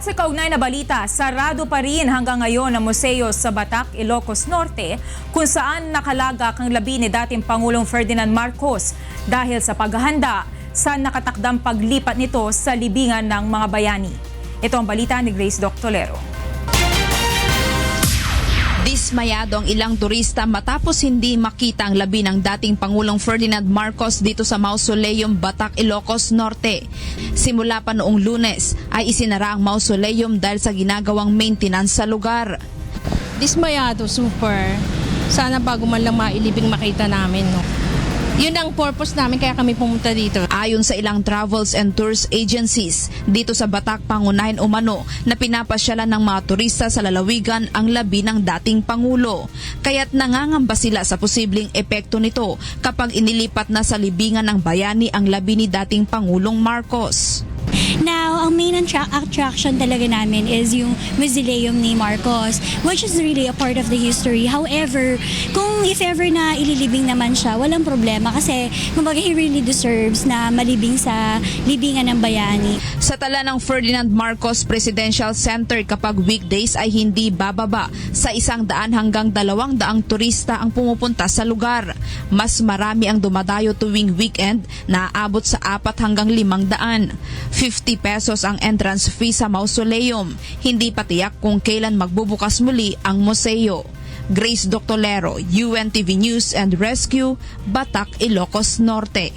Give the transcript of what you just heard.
At sa kaugnay na balita, sarado pa rin hanggang ngayon ang museo sa Batac, Ilocos Norte kung saan nakalagak ang labi ni dating Pangulong Ferdinand Marcos dahil sa paghahanda sa nakatakdang paglipat nito sa libingan ng mga bayani. Ito ang balita ni Grace Doctolero. Dismayado ang ilang turista matapos hindi makita ang labi ng dating Pangulong Ferdinand Marcos dito sa Mausoleum Batac, Ilocos Norte. Simula pa noong lunes ay isinara ang mausoleum dahil sa ginagawang maintenance sa lugar. dismayado, super. Sana bago man lang mailibing makita namin, no? Yun ang purpose namin kaya kami pumunta dito. Ayon sa ilang travels and tours agencies, dito sa Batac pangunahin umano na pinapasyalan ng mga turista sa lalawigan ang labi ng dating Pangulo. Kaya't nangangamba sila sa posibleng epekto nito kapag inilipat na sa libingan ng bayani ang labi ni dating Pangulong Marcos. Now, ang main attra- attraction talaga namin is yung Mausoleum ni Marcos, which is really a part of the history. However, kung if ever na ililibing naman siya, walang problema kasi kumbaga he really deserves na malibing sa libingan ng bayani. Sa tala ng Ferdinand Marcos Presidential Center kapag weekdays ay hindi bababa sa isang daan hanggang dalawang daang turista ang pumupunta sa lugar. Mas marami ang dumadayo tuwing weekend na aabot sa apat hanggang limang daan. 50 pesos ang entrance fee sa mausoleum. Hindi pa tiyak kung kailan magbubukas muli ang museo. Grace Doctolero, UNTV News and Rescue, Batac, Ilocos Norte.